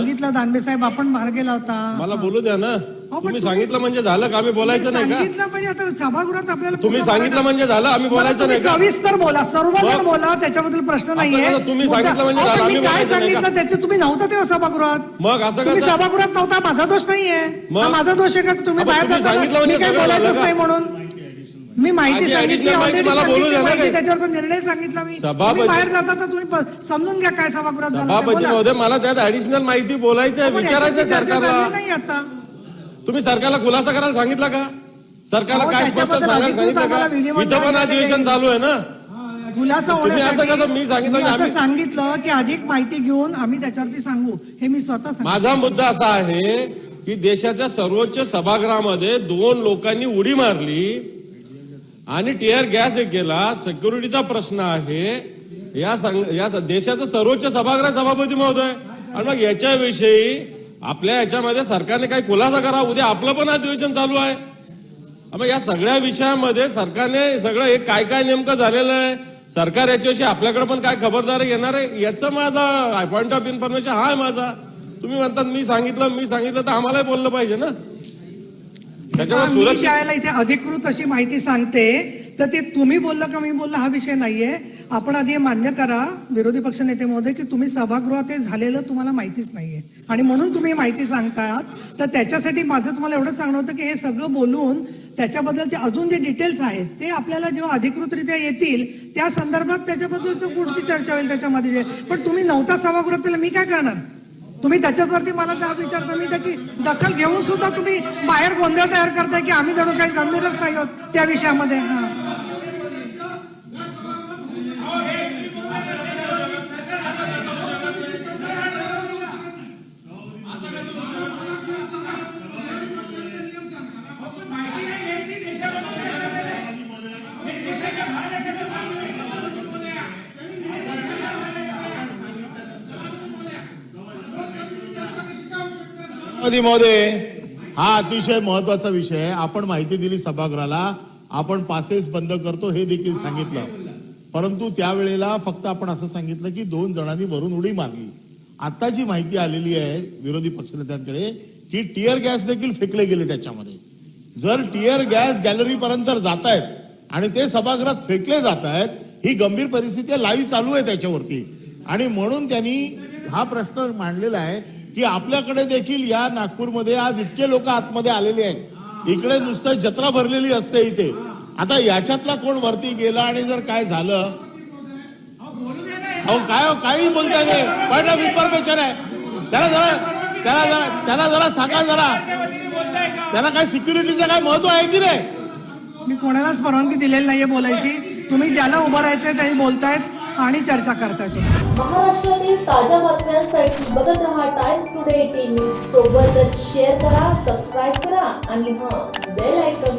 सांगितलं दानवे साहेब आपण मार्ग गेला होता. मला बोलू द्या ना. पण तुम्ही तुम्ही- सांगितलं म्हणजे झालं का? आम्ही बोलायचं नाही का? सांगितलं म्हणजे आता सभागृहात आपल्याला तुम्ही सांगितलं म्हणजे झालं आम्ही बोलायचं तुम्ही नाही का? सविस्तर बोला सर्वजण मग? बोला त्याच्याबद्दल प्रश्न नाहीये. कसं तुम्ही मुद्दा- सांगितलं म्हणजे अहो, पण झालं, मी आम्ही काय बोलायचं नाही का? सांगितलं त्याचे तुम्ही नव्हता तेव्हा सभागृहात. मग असं तुम्ही कसं? सभागृहात नव्हता माझा दोष नाहीये. मग? हा माझा दोष आहे का? तुम्ही बाहेर तुम्ही सांगितलं मी म्हणजे सगळं झालं बोलायचंच का? नाही म्हणून. मी माहिती आधी सांगितली ऑलरेडी मला बोलू सांगितली द्या ना माहिती काही. त्याच्यावरचा निर्णय सांगितला मी. सभापती- तुम्ही बाहेर जाता तर तुम्ही प- समजून घ्या काय सभागृहात झालं ते. सभापती बोला. महोदय मला त्यात ऍडिशनल माहिती बोलायचं आहे विचारायचं याच्याची आहे चर्चा झाली सरकारला नाही आता. तुम्ही सरकारला खुलासा करायला सांगितलं का? सरकारला अहो, काय स्पष्ट त्याच्याबद्दल सांगायला अधिकृत सांगितलं आम्हाला का विधिमंडळ इथं पण झालेलं अधिवेशन. चालू आहे ना? खुलासा तुम्ही असं होण्यासाठी कसं मी सांगितलं मी की असं आम्ही- सांगितलं की अधिक माहिती घेऊन आम्ही त्याच्यावरती सांगू. हे मी स्वतः सांगितलं. माझा मुद्दा असा आहे की देशाच्या सर्वोच्च सभागृहामध्ये दोन लोकांनी उडी मारली. आणि टीआर गॅस हे केला सिक्युरिटीचा प्रश्न आहे. या संघ- या देशाचं सर्वोच्च सभागृह सभापती महोदय. आणि मग याच्याविषयी आपल्या याच्यामध्ये सरकारने काही खुलासा करा उद्या आपलं पण अधिवेशन चालू आहे. मग या सगळ्या विषयामध्ये सरकारने सगळं हे काय काय नेमकं झालेलं आहे? सरकार याच्याविषयी आपल्याकडे पण काय खबरदारी घेणार आहे? याचं माझा पॉईंट ऑफ इन्फॉर्मेशन हा आहे माझा. तुम्ही म्हणतात मी सांगितलं मी सांगितलं तर आम्हालाही बोललं पाहिजे ना? मी ज्यावेळेला इथे अधिकृत अशी माहिती सांगते तर ते तुम्ही बोललं का मी बोललं हा विषय नाहीये. आपण आधी हे मान्य करा विरोधी पक्ष नेते महोदय की तुम्ही सभागृहात हे झालेलं तुम्हाला माहितीच नाहीये. आणि म्हणून तुम्ही माहिती सांगतात तर त्याच्यासाठी माझं तुम्हाला एवढं सांगणं होतं की हे सगळं बोलून त्याच्याबद्दलचे अजून जे डिटेल्स आहेत ते आपल्याला जेव्हा अधिकृतरित्या येतील त्या संदर्भात त्याच्याबद्दलच पुढची चर्चा होईल त्याच्यामध्ये. पण तुम्ही नव्हता सभागृहात त्याला मी काय करणार? तुम्ही त्याच्यावरती मला जाब विचारता मी त्याची दखल घेऊन सुद्धा तुम्ही बाहेर गोंधळ तयार करताय की आम्ही जणू काही गंभीरच नाही होत त्या विषयामध्ये. महोदय हा अतिशय महत्त्वाचा विषय आहे. आपण माहिती दिली सभागृहाला. आपण पासेस बंद करतो हे देखील सांगितलं. परंतु त्यावेळेला फक्त आपण असं सांगितलं की दोन जणांनी वरून उडी मारली. आता जी माहिती आलेली आहे विरोधी पक्षनेत्यांकडे की टिअर गॅस देखील फेकले गेले त्याच्यामध्ये. जर टिअर गॅस गॅलरी पर्यंत जात आहेत आणि ते सभागृहात फेकले जात आहेत ही गंभीर परिस्थिती लाईव्ह चालू आहे त्याच्यावरती. आणि म्हणून त्यांनी हा प्रश्न मांडलेला आहे. की आपल्याकडे देखील या नागपूरमध्ये आज इतके लोक आतमध्ये आलेले आहेत. इकडे नुसतं जत्रा भरलेली असते इथे. आता याच्यातला कोण वरती गेला आणि जर काय झालं? अहो काय हो, काही बोलताय ते. पण इन्फॉर्मेशन आहे. त्याला जरा त्याला जरा त्याला जरा सांगा जरा. त्याला काय सिक्युरिटीचं काय महत्त्व आहे की नाही? मी कोणालाच परवानगी दिलेली नाहीये बोलायची. तुम्ही ज्याला उभं राहायचंय त्याही बोलतायत. आणि चर्चा करता येतो महाराष्ट्रातील ताज्या बातम्यांसाठी बघत रहा टाइम्स टुडे टीव्ही सोबतच शेअर करा सबस्क्राईब करा आणि हा बेल आयकॉन